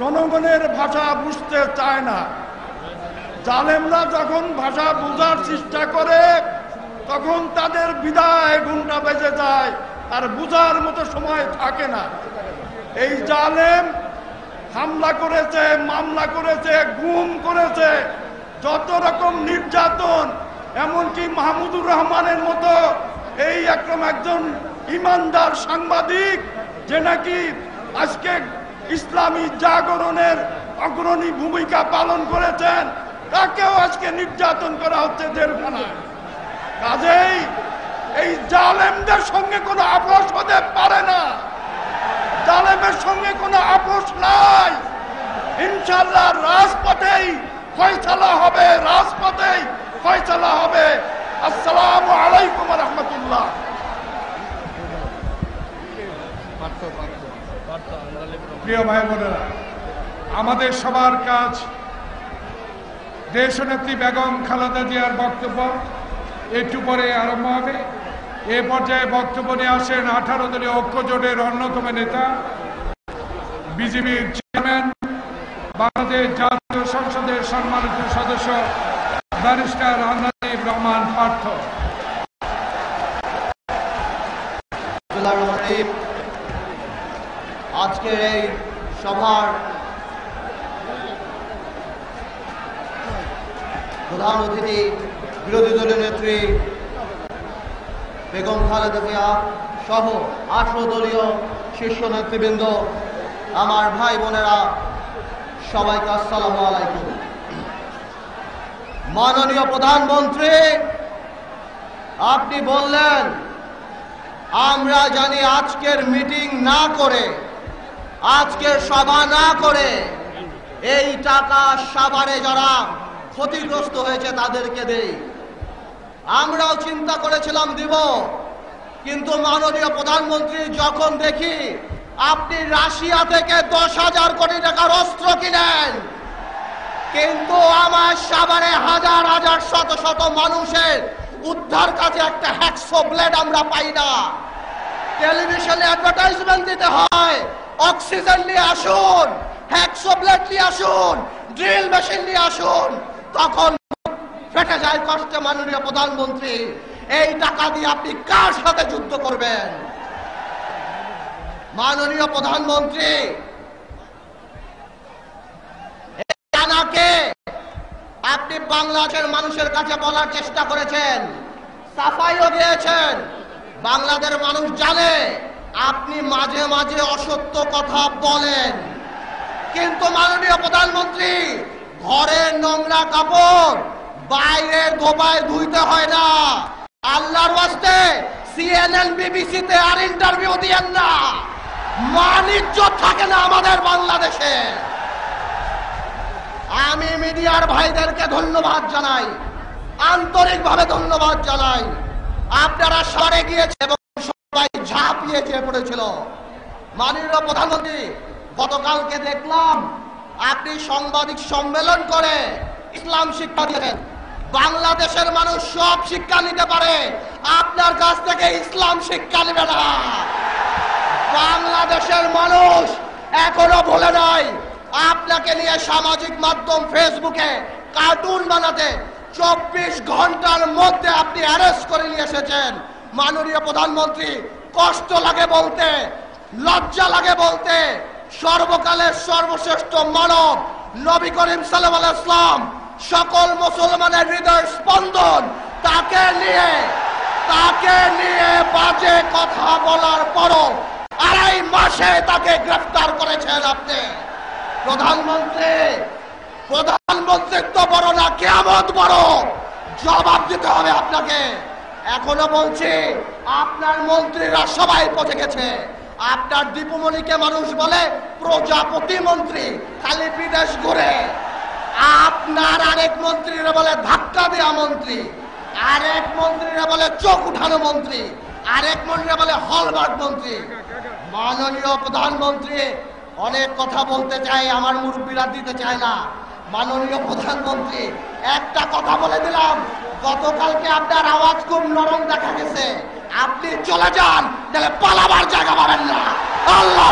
জনগণের ভাষা বুঝতে চায় না। জালেমরা যখন ভাষা বোঝার চেষ্টা করে, তখন তাদের বিদায় ঘুমটা বেজে যায় আর বুঝার মতো সময় থাকে না। এই জালেম হামলা করেছে, মামলা করেছে, গুম করেছে, যত রকম নির্যাতন, এমনকি মাহমুদুর রহমানের মতো এই একরকম একজন ইমানদার সাংবাদিক, যে নাকি আজকে ইসলামী জাগরণের অগ্রণী ভূমিকা পালন করেছেন, তাকেও আজকে নির্যাতন করা হচ্ছে জেলখানায়। কাজেই এই জালেমদের সঙ্গে কোনো আপোষ হতে পারে না। জালেমের সঙ্গে কোনো আপোষ নাই। ইনশাল্লাহ রাজপথেই ফয়সালা হবে, রাজপথেই ফয়সালা হবে। আসসালামু আলাইকুম রহমতুল্লাহ। প্রিয় ভাই বোনেরা, আমাদের সবার কাজ দেশনেত্রী বেগম খালেদা জিয়ার বক্তব্য একটু পরে আরম্ভ হবে। এ পর্যায়ে বক্তব্য নিয়ে আসেন আঠারো দলীয় ঐক্য জোটের অন্যতম নেতা, বিজেপির চেয়ারম্যান, বাংলাদেশ জাতীয় সংসদের সম্মানিত সদস্য, ব্যারিস্টার আন্নাদীপ রহমান পার্থ। আজকের এই সভার প্রধান অতিথি, বিরোধী দলীয় নেত্রী বেগম খালেদা জিয়া সহ আঠারো দলীয় শীর্ষ নেতৃবৃন্দ, আমার ভাই বোনেরা, সবাইকে আসসালাম আলাইকুম। মাননীয় প্রধানমন্ত্রী, আপনি বললেন, আমরা জানি আজকের মিটিং না করে আজকের সভা না করে এই টাকা সাভারে যারা ক্ষতিগ্রস্ত হয়েছে তাদেরকে দেই। আমরাও চিন্তা করেছিলাম দিব, কিন্তু মাননীয় প্রধানমন্ত্রী যখন দেখি আপনি রাশিয়া থেকে দশ হাজার কোটি টাকার অস্ত্র কিনেন, কিন্তু আমার সাভারে হাজার হাজার শত শত মানুষের উদ্ধার কাজে একটা হ্যাকসো ব্লেড আমরা পাই না। টেলিভিশনে অ্যাডভার্টাইজমেন্ট দিতে হয় অক্সিজেন নিয়ে আসুন হ্যাকসো ব্লেড নিয়ে আসুন, ড্রিল মেশিন নিয়ে আসুন, তখন ফেটে যায় কষ্টে মাননীয় প্রধানমন্ত্রী। এই টাকা দিয়ে আপনি কার সাথে যুদ্ধ করবেন? মাননীয় প্রধানমন্ত্রী আপনি বাংলাদেশের মানুষের কাছে বলার চেষ্টা করেছেন, সাফাইও দিয়েছেন। বাংলাদেশের মানুষ জানে আপনি মাঝে মাঝে অসত্য কথা বলেন। কিন্তু মাননীয় প্রধানমন্ত্রী ঘরের নোংরা কাপড়, বাইরে ধোবায় ধুইতে হয় না। আল্লাহর ওয়াস্তে সিএনএন, বিবিসিতে আর ইন্টারভিউ দিয়েন না। মানিজ্য থাকে না আমাদের বাংলাদেশে। আমি মিডিয়ার ভাইদেরকে ধন্যবাদ জানাই। আন্তরিকভাবে ধন্যবাদ জানাই। আপনারা সরে গিয়েছে ঝাঁপিয়ে চেয়ে পড়েছিল। মাননীয় প্রধানমন্ত্রী, গতকালকে দেখলাম আপনি সাংবাদিক সম্মেলন করে ইসলাম শিক্ষা দিয়েছেন। বাংলাদেশের মানুষ সব শিক্ষা নিতে পারে। আপনার কাছ থেকে ইসলাম শিক্ষা নেবে না। বাংলাদেশের মানুষ এখনও ভুলে নাই আপনাকে নিয়ে সামাজিক মাধ্যম ফেসবুকে কার্টুন বানাতে চব্বিশ ঘণ্টার মধ্যে আপনি অ্যারেস্ট করে নিয়ে এসেছেন। মাননীয় প্রধানমন্ত্রী কষ্ট লাগে বলতে, লজ্জা লাগে বলতে, সর্বকালের সর্বশ্রেষ্ঠ মানব নবী করিম সাল্লাম ইসলাম সকল মুসলমানের হৃদয় স্পন্দন তাকে নিয়ে তাকে নিয়ে বাজে কথা বলার পরও আড়াই মাসে তাকে গ্রেফতার করেছেন আপনি। প্রধানমন্ত্রী, প্রধানমন্ত্রিত্ব বড় না কেমন বড়, জবাব দিতে হবে আপনাকে। এখনও বলছি, আপনার মন্ত্রীরা সবাই পচে গেছে। আপনার দীপুমণিকে মানুষ বলে প্রজাপতি মন্ত্রী, খালি বিদেশ ঘুরে। আপনার আরেক মন্ত্রীরা বলে ধাক্কা দেওয়া মন্ত্রী। আরেক মন্ত্রীরা বলে চোখ উঠানো মন্ত্রী। আরেক মন্ত্রীরা বলে হলমার্ক মন্ত্রী। মাননীয় প্রধানমন্ত্রী, অনেক কথা বলতে চাই আমার মুরব্বীরা দিতে চায় না। মাননীয় প্রধানমন্ত্রী, একটা কথা বলে দিলাম গতকালকে আপনার আওয়াজ খুব নরম দেখা গেছে। আপনি চলে যান তাহলে পালাবার জায়গা পাবেন না। আল্লাহ